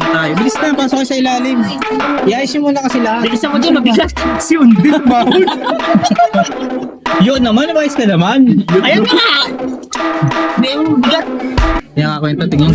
Tayo. Bilis na, pasok kayo sa ilalim. I-ayos nyo muna kasi lahat. Bilisan mo din, mabigat. Si Undin, bawal. Yun naman, ayos ka naman. Ayun nga! Hindi yung bigat. Kaya nga kwento, tingin.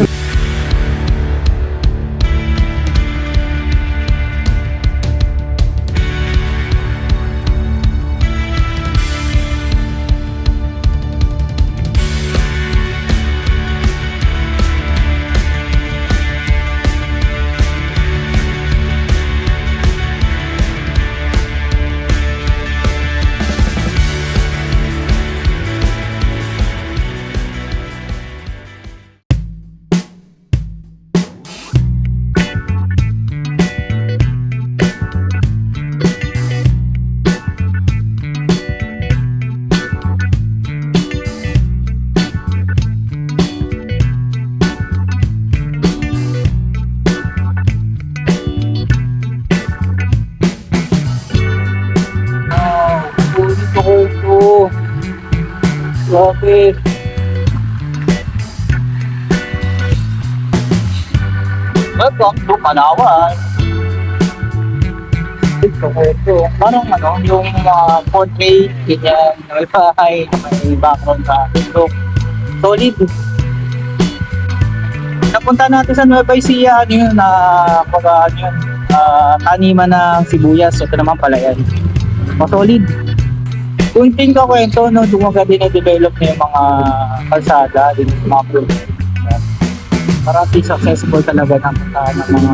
Grabe. Welcome to Palawan. Ito ko ito. Parang ano, yung uh, portrait, ganyan, may bahay, may background sa ito. Solid. Napunta natin sa Nueva Ecija, ano yun, na pag ano yun, ah, taniman ng sibuyas. Ito naman pala yan masolid. Kung tingin ka kwento, no, dumaga din na-develop na yung mga kalsada, din sa mga at least accessible talaga ng, uh, ng mga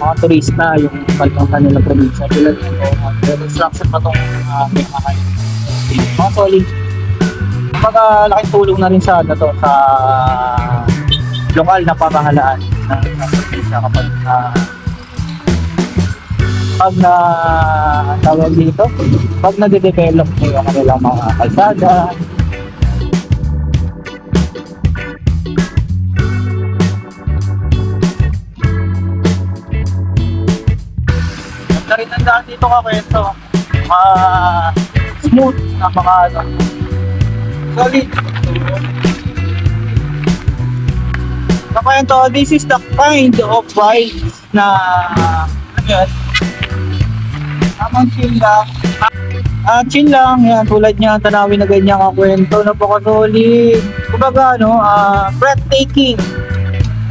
mga turista, yung kanilang kanila probinsya. Tulad nito, uh, construction pa itong uh, may mga mga solid. Kumbaga, laking tulong na rin sa, ano to, sa lokal na pamahalaan ng probinsya kapag uh, pag na tawag dito, pag nade-develop mo yung kanilang mga kalsada, Ganda rin ang daan dito ka kwento. Mga smooth na mga ano. Solid. Kakwento, this is the kind of bike na ano yun, Tamang chill lang. Ah, chill lang. Yan, tulad niya, tanawin na ganyan ang kwento. Napaka-solid. Kumbaga, ano, ah, breathtaking.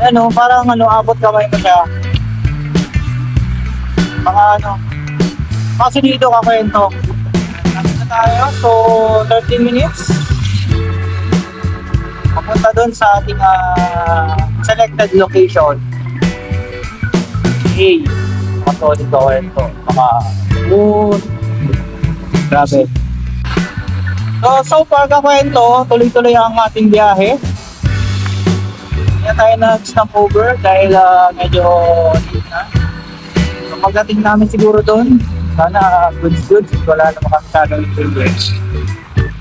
Ano, parang ano, abot kamay mo siya. Mga ano, kasi dito ka kwento. Nandito na tayo, so 13 minutes. Papunta doon sa ating ah, selected location. Okay. Mga solid ka kwento. Smooth. Grabe. So, so far kakwento, tuloy-tuloy ang ating biyahe. Na tayo nag-stop over dahil ah, medyo late na. So, pagdating namin siguro doon, sana goods goods, wala naman kami masyadong ingredients.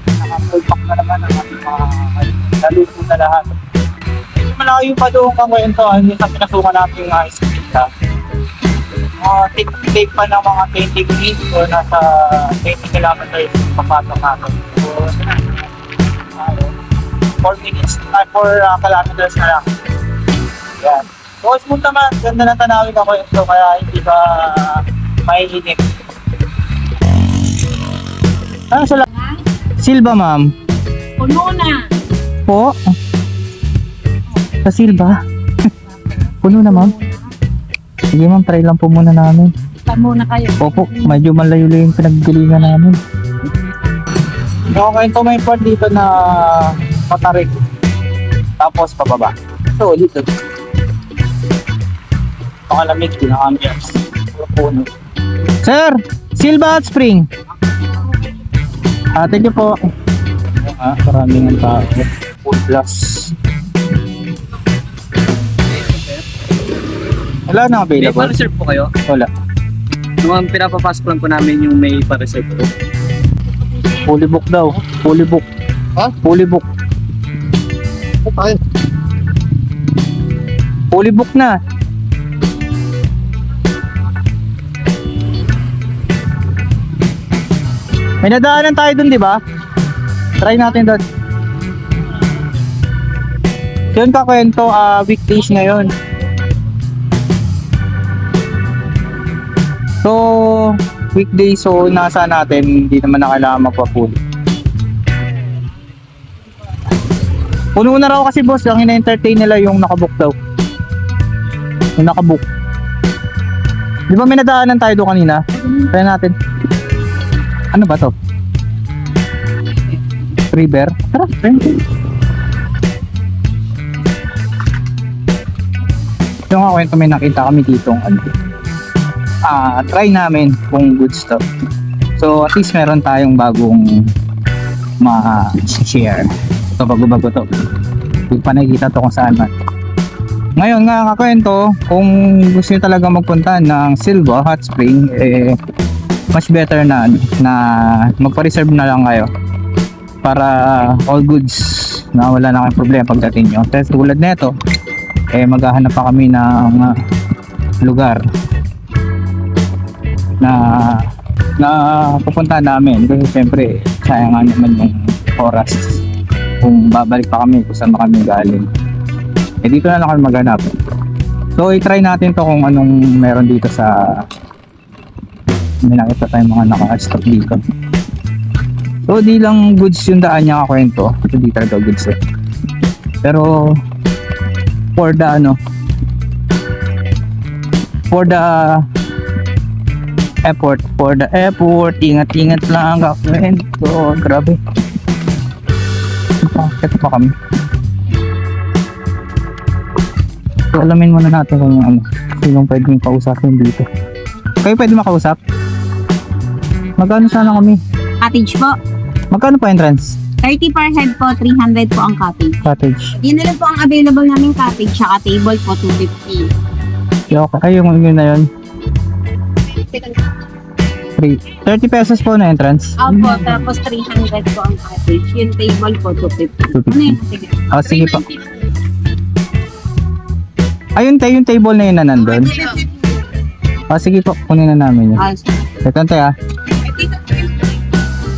Naka-full pack na naman ang ating mga naluto na lahat. Medyo malayo pa doon kakwento, hindi sa pinasukan natin yung ice cream mga take, pa ng mga 20 minutes o nasa 20 kilometers papasok natin. So, ano, 4 minutes, uh, 4 uh, kilometers na lang. Yan. So, smooth naman. Ganda ng tanawin ako ito kaya hindi ba maiinip. Ah, sala. Silba, ma'am. Puno na. Po. Sa Silba. Puno na, ma'am. Sige, ma'am. Try lang po muna namin. Saan muna kayo? Opo, medyo malayo-layo yung pinaggalingan namin. Okay, ito may part dito na patarik. Tapos pababa. So, dito. Pakalamig din ang ambience. Puro puno. Sir! Silva at Spring! Ah, thank you po. Ah, maraming ang tao. Full plus. Wala na May available. pa-reserve po kayo? Wala. Nung pinapapasok lang po namin yung may pa-reserve po. Fully book daw. Fully book. Ha? Fully book. Okay. Fully book na. May nadaanan tayo dun, di ba? Try natin doon. Yun ka kwento, ah, weekdays ngayon. So, weekday so nasa natin, hindi naman na kailangan magpa-full. Puno na raw kasi boss, ang ina-entertain nila yung nakabook daw. Yung nakabook. Di ba may nadaanan tayo doon kanina? Try natin. Ano ba to? River? Tara, try. Yung ako kwento may nakita kami dito ano. Ah, try namin kung goods to. So at least meron tayong bagong ma-share. Ito bago-bago to. Hindi pa nakikita to kung saan man. Ngayon nga kakwento, kung gusto nyo talaga magpunta ng Silva Hot Spring, eh, much better na, na magpa-reserve na lang kayo para all goods na wala na kayong problema pagdating nyo. Kasi tulad nito, eh maghahanap pa kami ng ah, lugar na na pupunta namin. Kasi syempre sayang nga naman yung oras. Kung babalik pa kami kung saan kami galing. Eh dito na lang kami maghanap. So i-try natin to kung anong meron dito sa may nakita tayong mga naka-stock dito. So di lang goods yung daan niya kakwento. Ito di talaga goods eh. Pero for the ano for the effort for the effort ingat-ingat lang kakwento grabe ito pa kami So, alamin muna natin kung ano, sinong pwedeng kausapin dito. Kayo pwede makausap? Magkano sana kami? Cottage po. Magkano pa entrance? 30 per head po, 300 po ang cottage. Cottage. Yun na lang po ang available namin cottage, tsaka table po, 250. Yeah, okay. Ay, yung yun na yun. Free. 30 pesos po na entrance. Opo, tapos 300 po ang cottage. Yung table po, 250. Ano yun? Sige. Oh, sige po. Ayun tayo, yung table na yun na nandun. Oh, sige po, kunin na namin yun. Ah, sige. Ito, tayo ah.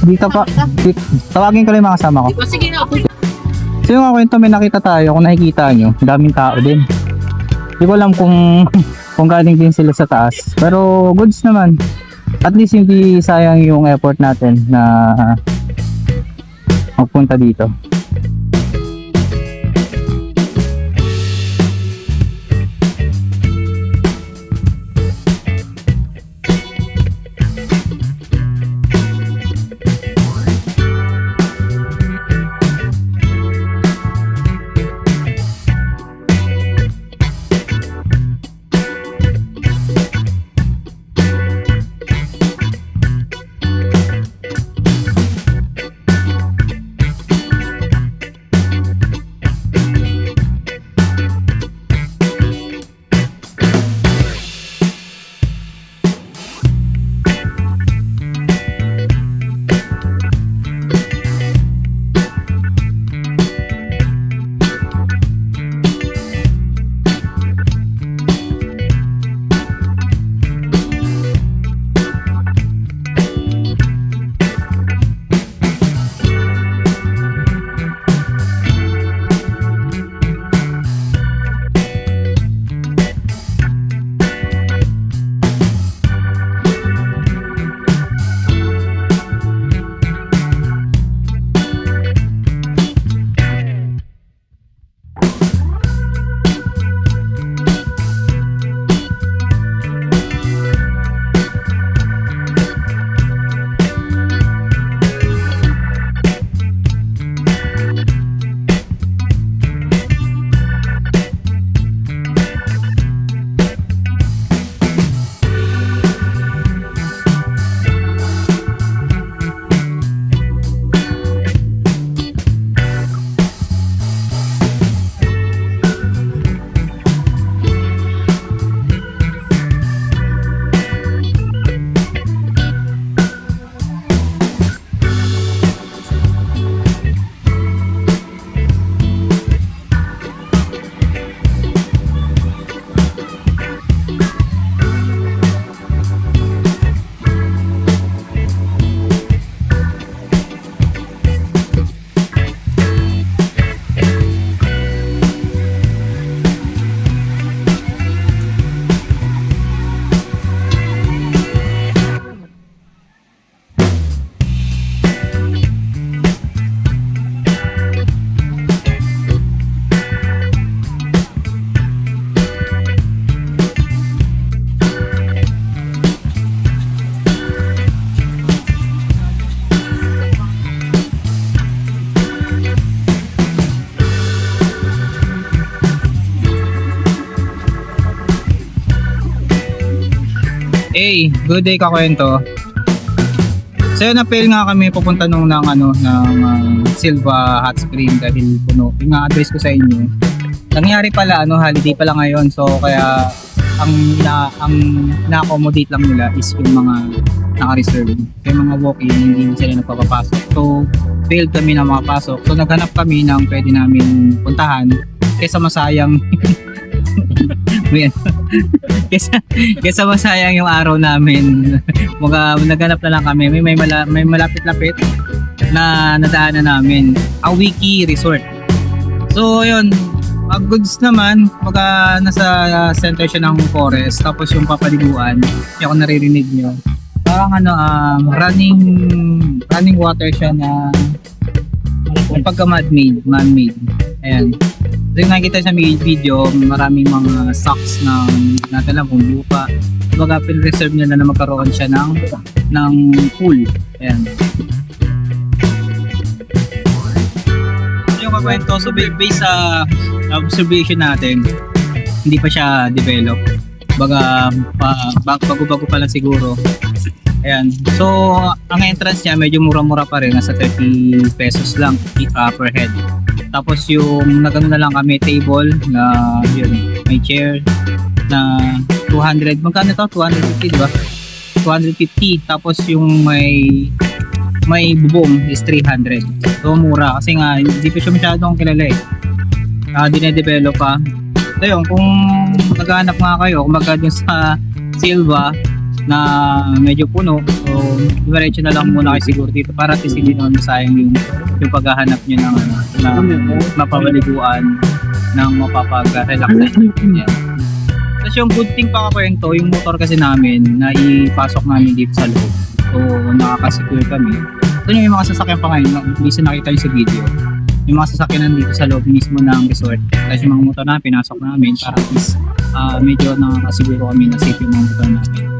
Dito pa. Dito. Tawagin ko lang yung mga kasama ko. Sige na ako. So yung mga kwento may nakita tayo, kung nakikita nyo, daming tao din. Hindi ko alam kung kung galing din sila sa taas. Pero goods naman. At least hindi sayang yung effort natin na magpunta dito. Hey, good day kakwento. So yun, na-fail nga kami pupunta nung ng ano ng ah, Silva Hot Spring dahil puno. Yung nga address ko sa inyo. Nangyari pala ano holiday pala ngayon so kaya ang na ang na-accommodate lang nila is yung mga naka-reserve. So yung mga walk-in hindi sila nagpapapasok. So failed kami na makapasok. So naghanap kami ng pwede namin puntahan kaysa masayang Ayan. kaysa, kaysa masayang yung araw namin. Mga naghanap na lang kami. May may, mala, may malapit-lapit na nadaanan namin. Awiki Resort. So yun. Uh, goods naman mga nasa center siya ng forest tapos yung papaliguan yung ako naririnig nyo parang ano um, running running water siya na pagka man-made man-made. Ayan yung nakikita sa video, maraming mga stocks na natin lang kung lupa. Kumbaga, pin-reserve nila na magkaroon siya ng, ng pool. Ayan. Yung kakwento, so ba- based sa observation natin, hindi pa siya develop. Baga, pa, bag- bago-bago pa lang siguro. Ayan. So, ang entrance niya medyo mura-mura pa rin. Nasa 30 pesos lang uh, per head. Tapos yung nagano na lang kami table na yun, may chair na 200. Magkano to? 250, di ba? 250. Tapos yung may may bubong is 300. So mura kasi nga hindi ko siya masyadong kilala eh. Uh, dinedevelop pa. So yun, kung naghahanap nga kayo, kung magka dun sa Silva na medyo puno, diretso na lang muna kayo siguro dito para least hindi naman masayang yung, yung paghahanap nyo ng ano, na mapapaliguan ng mapapag-relax yeah. Tapos yung good thing pa kwento, yung motor kasi namin na ipasok namin dito sa loob. So nakakasecure kami. Ito yung mga sasakyan pa ngayon, hindi nakita yung sa video. Yung mga sasakyan nandito sa loob mismo ng resort. Tapos yung mga motor na pinasok namin para at least ah, medyo nakakasiguro kami na safe yung mga motor namin.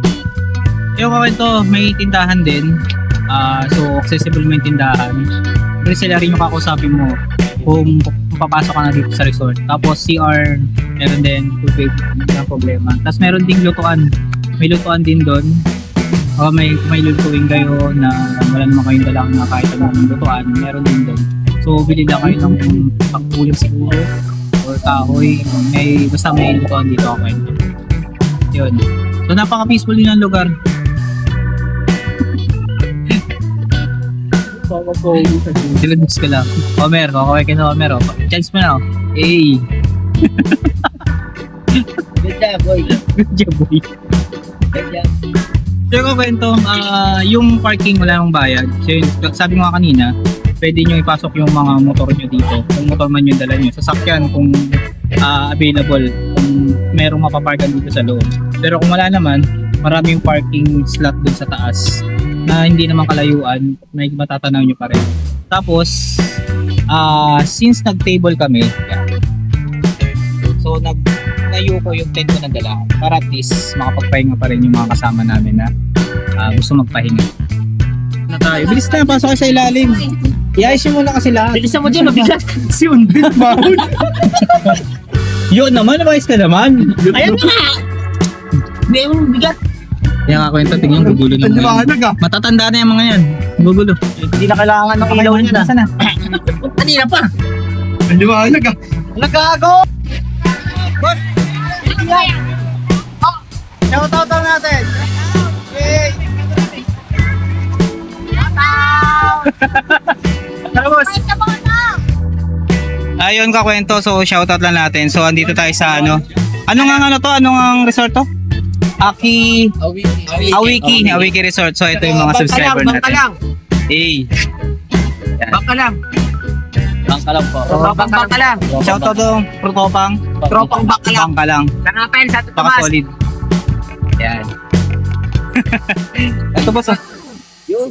Yung kwento, may tindahan din. Ah, so accessible may tindahan. Pero sila rin yung kakausapin mo kung, papasok ka na dito sa resort. Tapos CR, meron din tubig, na problema. Tapos meron ding lutuan. May lutuan din doon. O may kung may lutuin kayo na wala naman kayong dalang na kahit anong lutuan, meron din doon. So bili lang kayo ng pagpuling siguro or kahoy. May, basta may lutuan dito okay. Yun. So napaka-peaceful din ang lugar. Dilabis ka lang. Homer, kakaway ka na Homer. Oh. Chance mo na. Oh. Hey. Good job, boy. Good job, boy. Good job. Yung kwento, ah, yung parking wala nang bayad. So yun, sabi mo nga kanina, pwede nyo ipasok yung mga motor nyo dito. Kung motor man yung dala nyo. Sasakyan kung ah, available. Kung merong mapaparkan dito sa loob. Pero kung wala naman, maraming parking slot dun sa taas na hindi naman kalayuan, may matatanaw nyo pa rin. Tapos, ah since nag-table kami, yan. so nag nayo ko yung tent ko na dala para at least makapagpahinga pa rin yung mga kasama namin na ah, gusto magpahinga. Na tayo. Bilis na, pasok sa ilalim. Mo muna kasi lahat. Bilisan mo dyan, mabigat. Si Undit, mahal. Yun naman, wise ka naman. Ayun nga! Hindi mo bigat. Kaya nga kwento, tingnan gugulo ng mga yan. ah. Matatanda na yung mga yan. Gugulo. Hindi na kailangan ng ilaw niya na. Nasaan na? Kanina pa. Ang liwanag ah. Nagago! Boss! Shoutout out natin! Yay! Tara boss! Ayun ka kwento, so shoutout lang natin. So andito tayo sa ano. Ano nga ano to? Ano nga ang resort to? Aki Awiki, Awiki Resort. So ito yung mga subscriber Bangka natin. lang, Hey. bangka lang. Bangka lang po. Tropang bangka lang. Shoutout dong, protopang. Tropang bangka lang. Bangka lang. Nangapain sa Baka Tomas. solid. Yan. ito boss ah. Yun.